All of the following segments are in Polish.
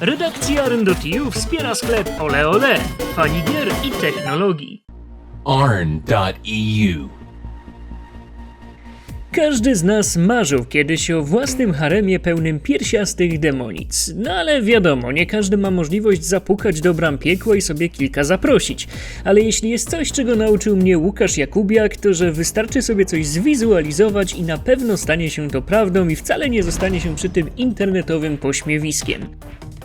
Redakcja Arn.eu wspiera sklep Ole Ole, fani gier i technologii. arn.eu. Każdy z nas marzył kiedyś o własnym haremie pełnym piersiastych demonic. No ale wiadomo, nie każdy ma możliwość zapukać do bram piekła i sobie kilka zaprosić. Ale jeśli jest coś, czego nauczył mnie Łukasz Jakubiak, to że wystarczy sobie coś zwizualizować i na pewno stanie się to prawdą i wcale nie zostanie się przy tym internetowym pośmiewiskiem.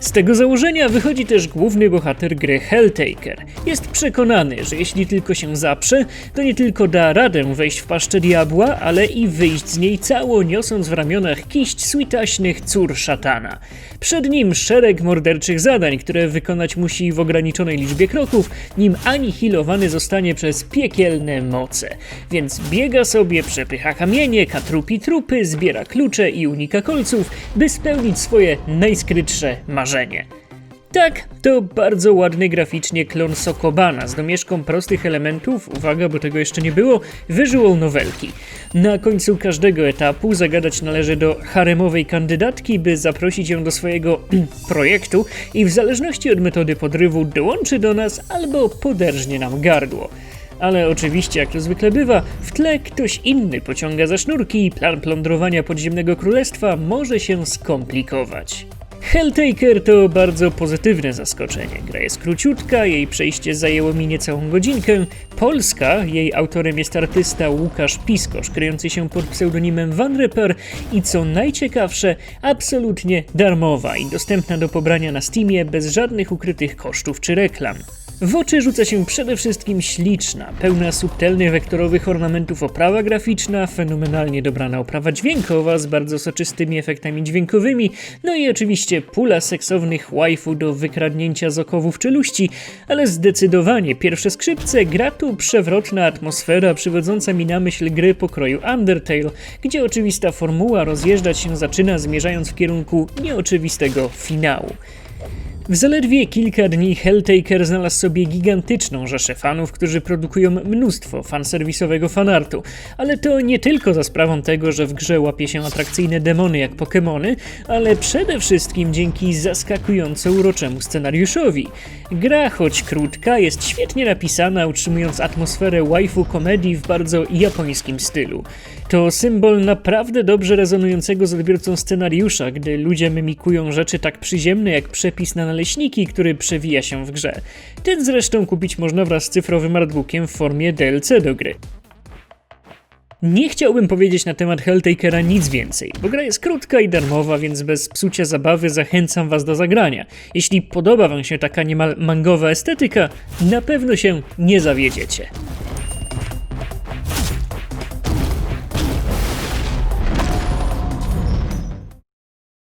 Z tego założenia wychodzi też główny bohater gry Helltaker. Jest przekonany, że jeśli tylko się zaprze, to nie tylko da radę wejść w paszczę diabła, ale i wyjść z niej cało, niosąc w ramionach kiść switaśnych cór szatana. Przed nim szereg morderczych zadań, które wykonać musi w ograniczonej liczbie kroków, nim anihilowany zostanie przez piekielne moce. Więc biega sobie, przepycha kamienie, katrupi trupy, zbiera klucze i unika kolców, by spełnić swoje najskrytsze marzenie. Tak, to bardzo ładny graficznie klon Sokobana z domieszką prostych elementów, uwaga, bo tego jeszcze nie było, wyżyłą nowelki. Na końcu każdego etapu zagadać należy do haremowej kandydatki, by zaprosić ją do swojego projektu i w zależności od metody podrywu dołączy do nas albo poderżnie nam gardło. Ale oczywiście, jak to zwykle bywa, w tle ktoś inny pociąga za sznurki i plan plądrowania podziemnego królestwa może się skomplikować. Helltaker to bardzo pozytywne zaskoczenie. Gra jest króciutka, jej przejście zajęło mi niecałą godzinkę. Polska, jej autorem jest artysta Łukasz Piskosz, kryjący się pod pseudonimem Van Reper i co najciekawsze, absolutnie darmowa i dostępna do pobrania na Steamie bez żadnych ukrytych kosztów czy reklam. W oczy rzuca się przede wszystkim śliczna, pełna subtelnych wektorowych ornamentów oprawa graficzna, fenomenalnie dobrana oprawa dźwiękowa z bardzo soczystymi efektami dźwiękowymi, no i oczywiście pula seksownych waifu do wykradnięcia z okowów czeluści, ale zdecydowanie pierwsze skrzypce gra tu przewrotna atmosfera przywodząca mi na myśl gry pokroju Undertale, gdzie oczywista formuła rozjeżdżać się zaczyna zmierzając w kierunku nieoczywistego finału. W zaledwie kilka dni Helltaker znalazł sobie gigantyczną rzeszę fanów, którzy produkują mnóstwo fanserwisowego fanartu. Ale to nie tylko za sprawą tego, że w grze łapie się atrakcyjne demony jak Pokémony, ale przede wszystkim dzięki zaskakująco uroczemu scenariuszowi. Gra, choć krótka, jest świetnie napisana, utrzymując atmosferę waifu komedii w bardzo japońskim stylu. To symbol naprawdę dobrze rezonującego z odbiorcą scenariusza, gdy ludzie mimikują rzeczy tak przyziemne jak przepis na naleśniki, który przewija się w grze. Ten zresztą kupić można wraz z cyfrowym artbookiem w formie DLC do gry. Nie chciałbym powiedzieć na temat Helltakera nic więcej, bo gra jest krótka i darmowa, więc bez psucia zabawy zachęcam was do zagrania. Jeśli podoba wam się taka niemal mangowa estetyka, na pewno się nie zawiedziecie.